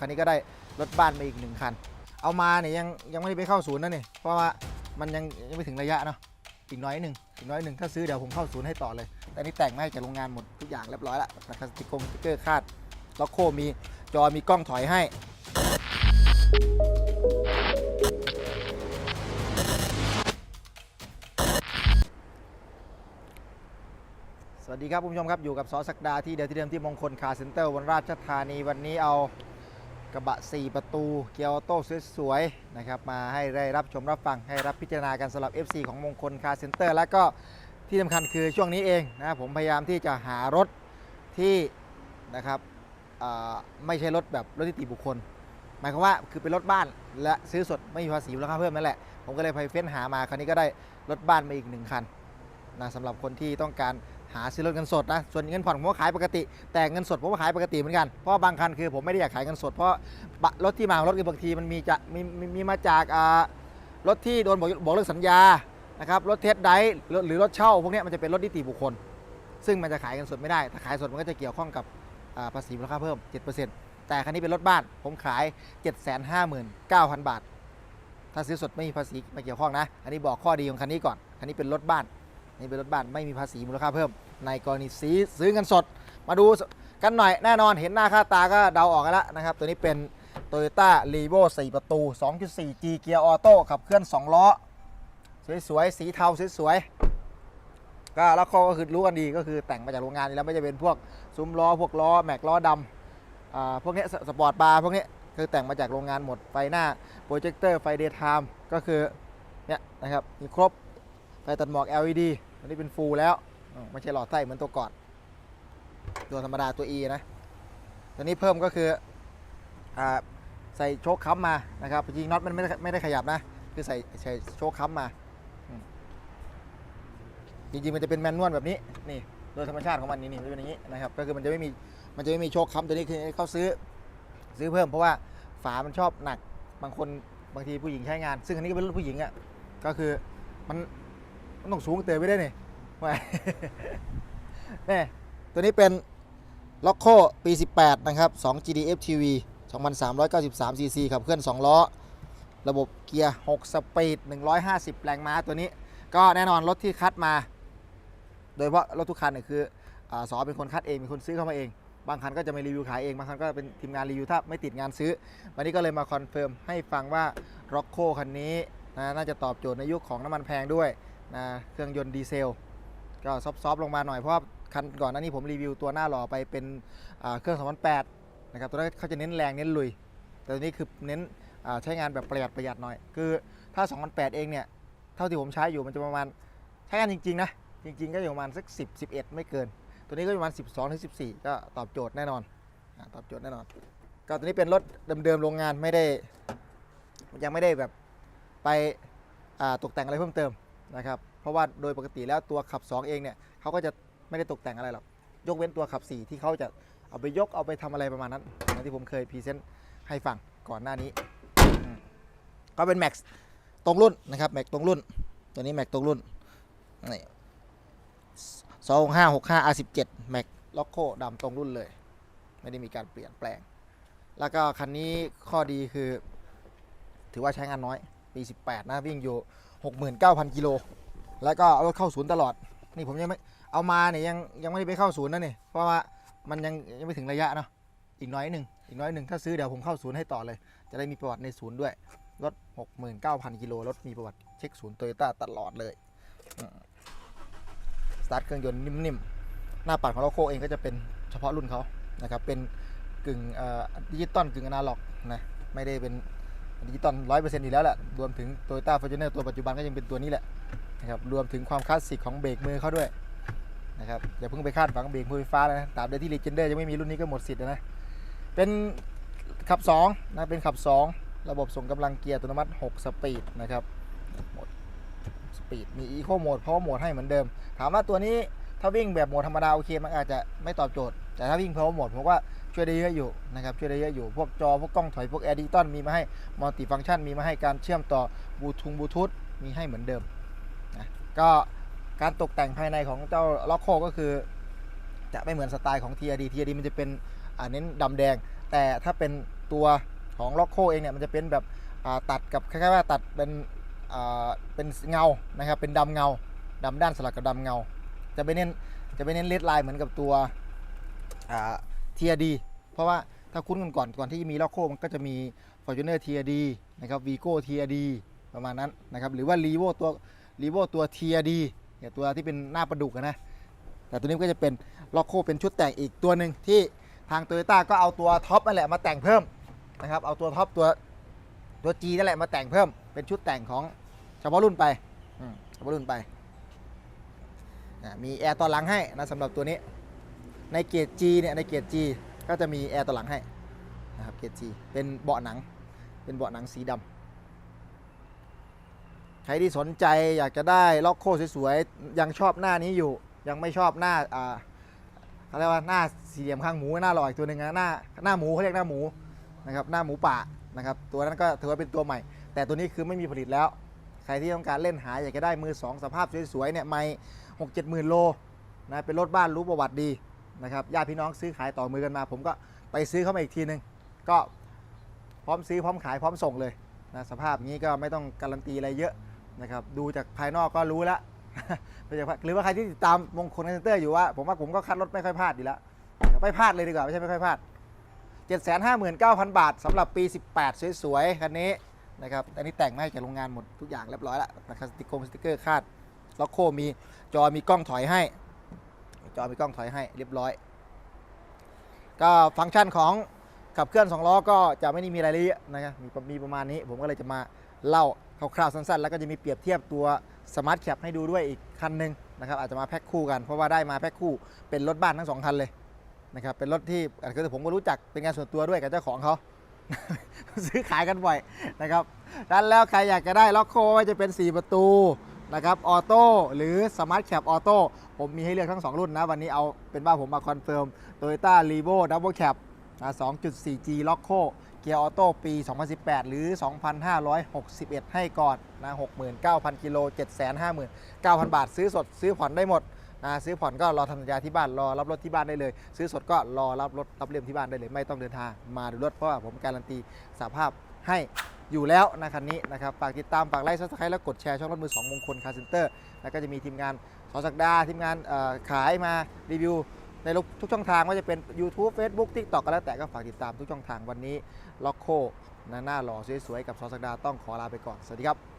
คันนี้ก็ได้รถบ้านมาอีกหนึ่งคัน เอามาเนี่ยยังยังไม่ได้ไปเข้าศูนย์นะนี่ เพราะว่ามันยังยังไม่ถึงระยะเนาะ อีกน้อยหนึ่งอีกน้อยหนึ่งถ้าซื้อเดี๋ยวผมเข้าศูนย์ให้ต่อเลย แต่นี่แต่งมาจากโรงงานหมดทุกอย่างเรียบร้อยแล้วนะครับสติกกงสติกเกอร์คาด ล็อกโคมีจอมีกล้องถอยให้ สวัสดีครับคุณผู้ชมครับอยู่กับสอศักดาที่เดิมที่เดิมที่มงคลคาร์เซ็นเตอร์วันราชธานีวันนี้เอา กระบะ 4 ประตู เกียร์ออโต้สวยๆนะครับมาให้ได้รับชมรับฟังให้รับพิจารณากันสำหรับ FC ของมงคลคาร์เซ็นเตอร์ แล้วก็ที่สำคัญคือช่วงนี้เองนะผมพยายามที่จะหารถที่นะครับไม่ใช่รถแบบรถที่ติบุคคล หมายความว่าคือเป็นรถบ้านและซื้อสดไม่มีภาษีมูลค่าเพิ่มนั่นแหละ ผมก็เลยไปเฟ้นหามาคราวนี้ก็ได้รถบ้านมาอีกหนึ่งคันนะสำหรับคนที่ต้องการ หาซื้อรถเงินสดนะส่วนเงินผ่อนผมก็ขายปกติ แต่เงินสดผมก็ขายปกติเหมือนกันเพราะบางคันคือผมไม่ได้อยากขายเงินสดเพราะรถที่มาของรถคือบางทีมันมีจะมีมีมาจากรถที่โดนบอกเลิกสัญญานะครับรถเทสไดร์หรือรถเช่าพวกนี้มันจะเป็นรถนิติบุคคล ซึ่งมันจะขายเงินสดไม่ได้ ถ้าขายสดมันก็จะเกี่ยวข้องกับภาษีมูลค่าเพิ่ม 7%แต่คันนี้เป็นรถบ้านผมขาย 759,000 บาท ถ้าซื้อสดไม่มีภาษีมาเกี่ยวข้องนะ อันนี้บอกข้อดีของคันนี้ก่อน คันนี้เป็นรถบ้าน นี่เป็นรถบ้านไม่มีภาษีมูลค่าเพิ่ม ในกรณีซื้อซื้อเงินสด มาดูกันหน่อยแน่นอนเห็นหน้าค่าตาก็เดาออกกันแล้วนะครับ ตัวนี้เป็น Toyota r e v o 4 ประตู 2.4G เกียร์ออโต้ขับเคลื่อน 2 ล้อ สวยๆ สีเทาสวยๆ ก็แล้วก็คือรู้กันดีก็คือแต่งมาจากโรงงานนี่แล้วไม่จะเป็นพวกซุ้มล้อ พวกล้อ แม็กล้อดำอ่าพวกนี้สปอร์ตบาร์พวกนี้คือแต่งมาจากโรงงานหมดไฟหน้าโปรเจคเตอร์ไฟเดย์ไทม์ก็คือเนี่ยนะครับมีครบไฟตัดหมอก LED นนี้เป็นฟูลแล้วไม่ใช่หลอดไส้เหมือนตัวก่อนตัวธรรมดาตัว E นะ ตัวนี้เพิ่มก็คืออใส่โชคค้ำมานะครับจริงๆน็อตมันไม่ได้ไม่ได้ขยับนะ คือใส่ใส่โชคค้ำมาจริงๆมันจะเป็นแมนนวลแบบนี้นี่โดยธรรมชาติของมันนี่นี่มันเป็นอย่างนี้นะครับก็คือมันจะไม่มีมันจะไม่มีโชคค้ำตัวนี้คือเขาซื้อซื้อเพิ่มเพราะว่าฝามันชอบหนักบางคนบางทีผู้หญิงใช้งาน ซึ่งอันนี้ก็เป็นรุ่นผู้หญิงอะ่ะก็คือมันมันต้องสูงเติมไปได้นี่ว่านี่ตัวนี้เป็นล็อกโคปี 18 นะครับ 2 GDF TV 2393 cc ขับเคลื่อน 2 ล้อ ระบบเกียร์ 6 สปีด 150 แรงม้าตัวนี้ ก็แน่นอนรถที่คัดมา โดยเฉพาะรถทุกคันเนี่ยคืออสอเป็นคนคัดเองเป็นคนซื้อเข้ามาเอง บางคันก็จะไม่รีวิวขายเอง บางคันก็เป็นทีมงานรีวิวถ้าไม่ติดงานซื้อ วันนี้ก็เลยมาคอนเฟิร์มให้ฟังว่า r o c โ o คันนี้นะน่าจะตอบโจทย์ในยุคของน้ำมันแพงด้วยนะเครื่องยนต์ดีเซล ก็ซอฟๆลงมาหน่อยเพราะว่าคันก่อนหน้านี้ผมรีวิวตัวหน้าหล่อไปเป็นเครื่อง2008นะครับตัวนั้นเขาจะเน้นแรงเน้นลุย แต่ตัวนี้คือเน้นใช้งานแบบประหยัดประหยัดหน่อย คือถ้า2008เองเนี่ยเท่าที่ผมใช้อยู่มันจะประมาณใช้งานจริงๆนะจริงๆ ก็อยู่ประมาณสัก10 11 ไม่เกิน ตัวนี้ก็ประมาณ 12ถึง14 ก็ตอบโจทย์แน่นอนตอบโจทย์แน่นอน ก็ตัวนี้เป็นรถเดิมๆโรงงานไม่ได้ยังไม่ได้แบบไปตกแต่งอะไรเพิ่มเติมนะครับ ราะว่าโดยปกติแล้วตัวขับ 2 เองเนี่ยเขาก็จะไม่ได้ตกแต่งอะไรหรอกยกเว้นตัวขับ 4 ที่เขาจะเอาไปยกเอาไปทำอะไรประมาณนั้นอย่างที่ผมเคยพรีเซนต์ให้ฟังก่อนหน้านี้ ก็เป็นแม็กตรงรุ่นนะครับแม็กตรงรุ่น ตัวนี้แม็กตรงรุ่นนี่สองห้าหกห้า R สิบเจ็ดแม็กล็อกโคดำตรงรุ่นเลย ไม่ได้มีการเปลี่ยนแปลง แล้วก็คันนี้ข้อดีคือ ถือว่าใช้งานน้อย ปี 18 นะ วิ่งอยู่ 69,000 กิโล แล้วก็เอารถเข้าศูนย์ตลอด นี่ผมยังไม่เอามาเนี่ยยังยังไม่ได้ไปเข้าศูนย์นะนี่เพราะว่ามันยังยังไม่ถึงระยะเนาะอีกน้อยหนึ่งอีกน้อยหนึ่งถ้าซื้อเดี๋ยวผมเข้าศูนย์ให้ต่อเลย จะได้มีประวัติในศูนย์ด้วยรถ 69,000กิโลรถมีประวัติเช็คศูนย์โตโยต้าตลอดเลยสตาร์ทเครื่องยนต์นิ่มๆ หน้าปัดของโลโก้เองก็จะเป็นเฉพาะรุ่นเขานะครับ เป็นกึ่งดิจิตอลกึ่งอนาล็อกนะ ไม่ได้เป็นดิจิตอลร้อยเปอร์เซ็นต์อยู่แล้วแหละ รวมถึง Toyota Fortuner ตัวปัจจุบันก็ยังเป็นตัวนี้แหละ นะครับรวมถึงความคลาสสิกของเบรกมือเขาด้วยนะครับอย่าเพิ่งไปคาดหวังเบรกมือไฟฟ้านะตราบใดที่ Legender ยังไม่มีรุ่นนี้ก็หมดสิทธิ์นะเป็นขับ2นะเป็นขับ 2 ระบบส่งกำลังเกียร์อัตโนมัติ 6 สปีดนะครับหมดสปีดมี Eco Mode Power Mode ให้เหมือนเดิม ถามว่าตัวนี้ถ้าวิ่งแบบโหมดธรรมดาโอเคมันอาจจะไม่ตอบโจทย์ แต่ถ้าวิ่ง Power Mode ผมว่าช่วยได้เยอะอยู่นะครับช่วยได้เยอะอยู่ พวกจอ พวกกล้องถอยพวกแอร์ดิจิตอลมีมาให้มัลติฟัง c t ชันมีมาให้การเชื่อมต่อบลูทูธบลูทูธมีให้เหมือนเดิม ก็การตกแต่งภายในของเจ้าล็อกโคก็คือ จะไม่เหมือนสไตล์ของ TRD TRD มันจะเป็นเน้นดำแดง แต่ถ้าเป็นตัวของล็อกโคเองเนี่ยมันจะเป็นแบบตัดกับคล้ายๆว่าตัดเป็นเป็นเงานะครับเป็นดำเงาดำด้านสลับกับดำเงา จะไปเน้นจะไปเน้นเลดไลน์เหมือนกับตัวเทียดีเพราะว่าถ้าคุ้นกันก่อนก่อนที่จะมีล็อกโคมันก็จะมี Fortuner เทียดีนะครับวีโก้เทียดีประมาณนั้นนะครับหรือว่ารีโวตัว รีโวตัวเทียดีเนี่ยตัวที่เป็นหน้าประดุกนะ แต่ตัวนี้ก็จะเป็นล็อกโคเป็นชุดแต่งอีกตัวหนึ่งที่ทางโตโยต้าก็เอาตัวท็อปนั่นแหละมาแต่งเพิ่มนะครับ เอาตัวท็อปตัวตัว G นั่นแหละมาแต่งเพิ่ม เป็นชุดแต่งของเฉพาะรุ่นไปเฉพาะรุ่นไป มีแอร์ต่อหลังให้นะสำหรับตัวนี้ ในเกียร์ G เนี่ยในเกียร์ G ก็จะมีแอร์ต่อหลังให้นะครับเกียร์ G เป็นเบาะหนัง เป็นเบาะหนังสีดำ ใครที่สนใจอยากจะได้ล็อกโคสวยๆ ยังชอบหน้านี้อยู่ ยังไม่ชอบหน้าอ่าเขาเรียกว่าหน้าสี่เหลี่ยมข้างหมูหน้าหลออีกตัวหนึ่งนะหน้าหน้าหมูเขาเรียกหน้าหมูนะครับหน้าหมูป่านะครับตัวนั้นก็ถือว่าเป็นตัวใหม่ แต่ตัวนี้คือไม่มีผลิตแล้ว ใครที่ต้องการเล่นหาอยากจะได้มือสองสภาพสวยๆเนี่ยไม่หกเจ็ดหมื่นโลนะเป็นรถบ้านรู้ประวัติดีนะครับญาติพี่น้องซื้อขายต่อมือกันมา ผมก็ไปซื้อเข้ามาอีกทีหนึ่งก็พร้อมซื้อพร้อมขายพร้อมส่งเลยนะสภาพนี้ก็ไม่ต้องการันตีอะไรเยอะ นะครับดูจากภายนอกก็รู้แล้วหรือว่าใครที่ติดตามมงคลคอนเซนเตอร์อยู่ว่าผมว่าผมก็คัดรถไม่ค่อยพลาดอยู่แล้วไม่พลาดเลยดีกว่าไม่ใช่ไม่ค่อยพลาด 759,000 บาทสำหรับปี 18 สวยๆ คันนี้นะครับอันนี้แต่งมาให้จากโรงงานหมดทุกอย่างเรียบร้อยแล้วนะครับสติกเกอร์สติกเกอร์คาดล็อกโคมีจอมีกล้องถอยให้ จอมีกล้องถอยให้เรียบร้อย ก็ฟังก์ชันของขับเคลื่อน2ล้อก็จะไม่ได้มีอะไรเลยเยอะนะครับมีมีประมาณนี้ผมก็เลยจะมาเล่า คร่าวๆสั้นๆ แล้วก็จะมีเปรียบเทียบตัวสมาร์ทแคปให้ดูด้วยอีกคันหนึ่งนะครับอาจจะมาแพ็คคู่กัน เพราะว่าได้มาแพ็คคู่เป็นรถบ้านทั้งสองคันเลยนะครับเป็นรถที่อะคือผมก็รู้จักเป็นงานส่วนตัวด้วยกับเจ้าของเขาซื้อขายกันบ่อยนะครับดันแล้วใครอยากจะได้ล็อกโคว่าจะเป็น 4 ประตูนะครับออโต้หรือสมาร์ทแคปออโต้ผมมีให้เลือกทั้ง 2 รุ่นนะ วันนี้เอาเป็นว่าผมมาคอนเฟิร์ม Toyota r e v o Double Cab นะ 2.4G ล็อกโค กียร์ออโต้ปี 2018 หรือ 2,561 ให้ก่อนนะ69,000 กิโล 759,000 บาท ซื้อสดซื้อผ่อนได้หมดนะซื้อผ่อนก็รอทำสัญญาที่บ้านรอรับรถที่บ้านได้เลย ซื้อสดก็รอรับรถรับเลี่ยมที่บ้านได้เลย ไม่ต้องเดินทางมาดูรถเพราะว่าผมการันตีสภาพให้อยู่แล้วนะคันนี้นะครับฝากติดตามฝากไลค์ซับสไครต์แล้วกดแชร์ช่องรถมือสองมงคลคาร์เซ็นเตอร์แล้วก็จะมีทีมงานสอสักดาทีมงานขายมารีวิว ในทุกช่องทางว่าจะเป็น YouTube Facebook TikTok ก็แล้วแต่ก็ฝากติดตามทุกช่องทางวันนี้ล็อกโคหน้าหล่อสวยๆกับซอสักดาต้องขอลาไปก่อน สวัสดีครับ